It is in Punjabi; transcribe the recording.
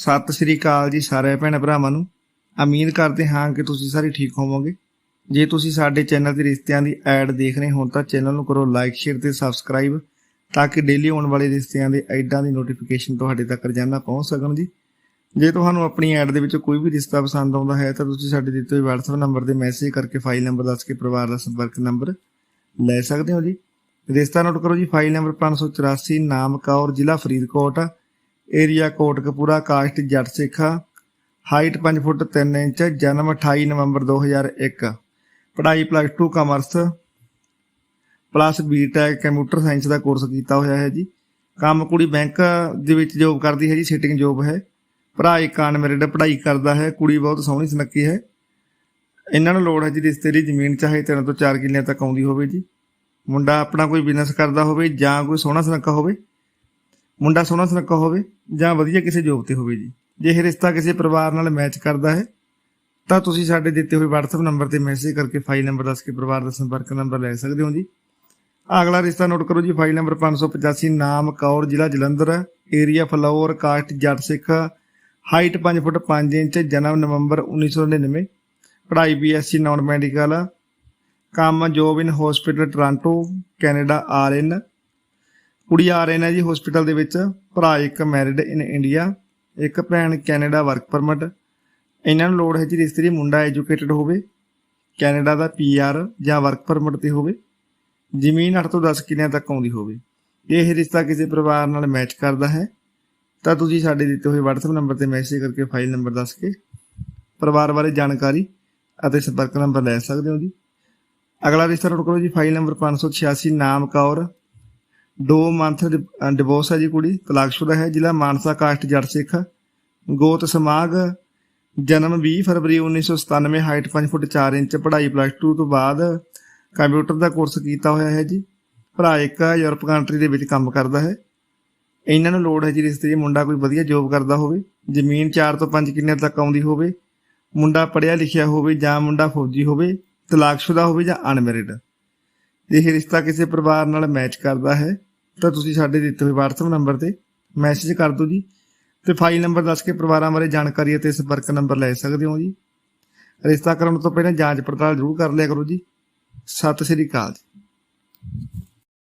ਸਤਿ ਸ੍ਰੀ ਅਕਾਲ ਜੀ ਸਾਰੇ ਭੈਣ ਭਰਾਵਾਂ ਨੂੰ। ਉਮੀਦ ਕਰਦੇ ਹਾਂ ਕਿ ਤੁਸੀਂ ਸਾਰੇ ਠੀਕ ਹੋਵੋਗੇ। ਜੇ ਤੁਸੀਂ ਸਾਡੇ ਚੈਨਲ ਦੇ ਰਿਸ਼ਤਿਆਂ ਦੀ ਐਡ ਦੇਖ ਰਹੇ ਹੋ ਤਾਂ ਚੈਨਲ ਨੂੰ ਕਰੋ ਲਾਈਕ, ਸ਼ੇਅਰ ਤੇ ਸਬਸਕ੍ਰਾਈਬ ਤਾਂ ਕਿ ਡੇਲੀ ਆਉਣ ਵਾਲੇ ਰਿਸ਼ਤਿਆਂ ਦੇ ਐਡਾਂ ਦੀ ਨੋਟੀਫਿਕੇਸ਼ਨ ਤੁਹਾਡੇ ਤੱਕ ਰੋਜ਼ਾਨਾ ਪਹੁੰਚ ਸਕਣ ਜੀ। ਜੇ ਤੁਹਾਨੂੰ ਆਪਣੀ ਐਡ ਦੇ ਵਿੱਚ ਕੋਈ ਵੀ ਰਿਸ਼ਤਾ ਪਸੰਦ ਆਉਂਦਾ ਹੈ ਤਾਂ ਤੁਸੀਂ ਸਾਡੇ ਦਿੱਤੇ ਹੋਏ WhatsApp ਨੰਬਰ ਤੇ ਮੈਸੇਜ ਕਰਕੇ ਫਾਈਲ ਨੰਬਰ ਦੱਸ ਕੇ ਪਰਿਵਾਰ ਦਾ ਸੰਪਰਕ ਨੰਬਰ ਲੈ ਸਕਦੇ ਹੋ ਜੀ। ਰਿਸ਼ਤਾ ਨੋਟ ਕਰੋ ਜੀ ਫਾਈਲ ਨੰਬਰ 584 ਨਾਮ ਕੌਰ ਜ਼ਿਲ੍ਹਾ ਫਰੀਦਕੋਟ। ਏਰੀਆ ਕੋਟਕਪੂਰਾ ਕਾਸਟ ਜੱਟ ਸਿੱਖਾ। ਹਾਈਟ 5 ਫੁੱਟ 3 ਇੰਚ, ਜਨਮ 28 ਨਵੰਬਰ 2001 ਪੜ੍ਹਾਈ plus 2 commerce plus BTech computer science ਦਾ ਕੋਰਸ ਕੀਤਾ ਹੋਇਆ ਹੈ ਜੀ। ਕੰਮ ਕੁੜੀ ਬੈਂਕ ਦੇ ਵਿੱਚ ਜੋਬ ਕਰਦੀ ਹੈ ਜੀ ਸਿਟਿੰਗ ਜੋਬ ਹੈ। ਭਰਾ ਇੱਕ ਅਨਮੈਰਿਡ ਪੜ੍ਹਾਈ ਕਰਦਾ ਹੈ, ਕੁੜੀ ਬਹੁਤ ਸੋਹਣੀ ਸੁਨੱਖੀ ਹੈ। ਇਹਨਾਂ ਨੂੰ ਲੋੜ ਹੈ ਜੀ ਰਿਸ਼ਤੇ ਦੀ ਜ਼ਮੀਨ ਚਾਹੇ ਤਿੰਨ ਤੋਂ ਚਾਰ ਕਿੱਲਿਆਂ ਤੱਕ ਆਉਂਦੀ ਹੋਵੇ ਜੀ। ਮੁੰਡਾ ਆਪਣਾ ਕੋਈ ਬਿਜ਼ਨਸ ਕਰਦਾ ਹੋਵੇ ਜਾਂ ਕੋਈ ਸੋਹਣਾ ਸੁਨੱਖਾ ਹੋਵੇ ਮੁੰਡਾ ਸੋਹਣਾ ਸੁਨੱਖਾ ਹੋਵੇ ਜਾਂ ਵਧੀਆ ਕਿਸੇ ਜੋਬ ਤੇ ਹੋਵੇ ਜੀ। ਜੇ ਇਹ ਰਿਸ਼ਤਾ ਕਿਸੇ ਪਰਿਵਾਰ ਨਾਲ ਮੈਚ ਕਰਦਾ ਹੈ, ਤਾਂ ਤੁਸੀਂ ਸਾਡੇ ਦਿੱਤੇ ਹੋਏ WhatsApp ਨੰਬਰ ਤੇ ਮੈਸੇਜ ਕਰਕੇ ਫਾਈਲ ਨੰਬਰ ਦੱਸ ਕੇ ਪਰਿਵਾਰ ਦਾ ਸੰਪਰਕ ਨੰਬਰ ਲੈ ਸਕਦੇ ਹੋ ਜੀ। ਅਗਲਾ ਰਿਸ਼ਤਾ ਨੋਟ ਕਰੋ ਜੀ ਫਾਈਲ ਨੰਬਰ 585 ਨਾਮ ਕੌਰ, ਜ਼ਿਲ੍ਹਾ ਜਲੰਧਰ ਏਰੀਆ ਫਲੋਰ, ਕਾਸਟ, ਜੱਟ ਸਿੱਖ ਹਾਈਟ 5 ਫੁੱਟ 5 ਇੰਚ, ਜਨਮ ਨਵੰਬਰ 1999 ਪੜ੍ਹਾਈ ਬੀਐਸਸੀ ਨਾਨ ਮੈਡੀਕਲ ਕੰਮ job in hospital Toronto Canada RN ਕੁੜੀ ਆਰਐਨ ਹੈ ਜੀ ਹਸਪੀਟਲ ਦੇ ਵਿੱਚ। ਭਰਾ ਇੱਕ ਮੈਰਿਡ ਇਨ ਇੰਡੀਆ ਇੱਕ ਭੈਣ ਕੈਨੇਡਾ ਵਰਕ ਪਰਮਿਟ ਇਹਨਾਂ ਨੂੰ ਲੋੜ ਹੈ ਜੀ ਰਿਸ਼ਤੇ ਦੀ ਮੁੰਡਾ ਐਜੂਕੇਟਡ ਹੋਵੇ ਕੈਨੇਡਾ ਦਾ ਪੀਆਰ ਜਾਂ ਵਰਕ ਪਰਮਿਟ ਤੇ ਹੋਵੇ। ਜ਼ਮੀਨ 8 ਤੋਂ 10 ਕਿੱਲਿਆਂ ਤੱਕ ਆਉਂਦੀ ਹੋਵੇ। ਇਹ ਰਿਸ਼ਤਾ ਕਿਸੇ ਪਰਿਵਾਰ ਨਾਲ ਮੈਚ ਕਰਦਾ ਹੈ। ਤਾਂ ਤੁਸੀਂ ਸਾਡੇ ਦਿੱਤੇ ਹੋਏ WhatsApp ਨੰਬਰ ਤੇ ਮੈਸੇਜ ਕਰਕੇ ਫਾਈਲ ਨੰਬਰ ਦੱਸ ਕੇ ਪਰਿਵਾਰ ਬਾਰੇ ਜਾਣਕਾਰੀ ਅਤੇ ਸੰਪਰਕ ਨੰਬਰ ਲੈ ਸਕਦੇ ਹੋ ਜੀ। ਅਗਲਾ ਰਿਸ਼ਤਾ ਨੋਟ ਕਰੋ ਜੀ ਫਾਈਲ ਨੰਬਰ 586 ਨਾਮ ਕੌਰ ਦੋ ਮੰਥ ਡਿਵੋਰਸ ਹੈ ਜੀ ਕੁੜੀ, ਤਲਾਕਸ਼ੁਦਾ ਹੈ ਜ਼ਿਲ੍ਹਾ ਮਾਨਸਾ, ਕਾਸਟ ਜੱਟ ਸਿੱਖ। ਗੋਤ ਸਮਾਗ, ਜਨਮ 20 ਫਰਵਰੀ 1997 ਹਾਈਟ 5 ਫੁੱਟ 4 ਇੰਚ, ਪੜ੍ਹਾਈ ਪਲੱਸ 2 ਤੋਂ ਬਾਅਦ ਕੰਪਿਊਟਰ ਦਾ ਕੋਰਸ ਕੀਤਾ ਹੋਇਆ ਹੈ ਜੀ। ਭਰਾ ਇੱਕ ਯੂਰਪ ਕੰਟਰੀ ਦੇ ਵਿੱਚ ਕੰਮ ਕਰਦਾ ਹੈ। ਇਹਨਾਂ ਨੂੰ ਲੋੜ ਹੈ ਜੀ ਰਿਸ਼ਤੇ 'ਚ ਮੁੰਡਾ ਕੋਈ ਵਧੀਆ ਜੋਬ ਕਰਦਾ ਹੋਵੇ, ਜ਼ਮੀਨ 4 ਤੋਂ 5 ਕਿੱਲੇ ਤੱਕ ਆਉਂਦੀ ਹੋਵੇ, ਮੁੰਡਾ ਪੜ੍ਹਿਆ ਲਿਖਿਆ ਹੋਵੇ ਜਾਂ ਮੁੰਡਾ ਫੌਜੀ ਹੋਵੇ, ਤਲਾਕਸ਼ੁਦਾ ਹੋਵੇ ਜਾਂ ਅਨਮੈਰਿਡ। ਇਹ ਰਿਸ਼ਤਾ ਕਿਸੇ ਪਰਿਵਾਰ ਨਾਲ ਮੈਚ ਕਰਦਾ ਹੈ। ਤਾਂ ਤੁਸੀਂ ਸਾਡੇ ਦਿੱਤੇ ਹੋਏ WhatsApp ਨੰਬਰ ਤੇ ਮੈਸੇਜ ਕਰ ਦਿਓ ਜੀ। ਤੇ ਫਾਈਲ ਨੰਬਰ ਦੱਸ ਕੇ ਪਰਿਵਾਰਾਂ ਬਾਰੇ ਜਾਣਕਾਰੀ ਅਤੇ ਸੰਪਰਕ ਨੰਬਰ ਲੈ ਸਕਦੇ ਹੋ ਜੀ। ਰਿਸ਼ਤਾ ਕਰਨ ਤੋਂ ਪਹਿਲਾਂ ਜਾਂਚ ਪੜਤਾਲ ਜ਼ਰੂਰ ਕਰ ਲਿਆ ਕਰੋ ਜੀ। ਸਤਿ ਸ੍ਰੀ ਅਕਾਲ ਜੀ।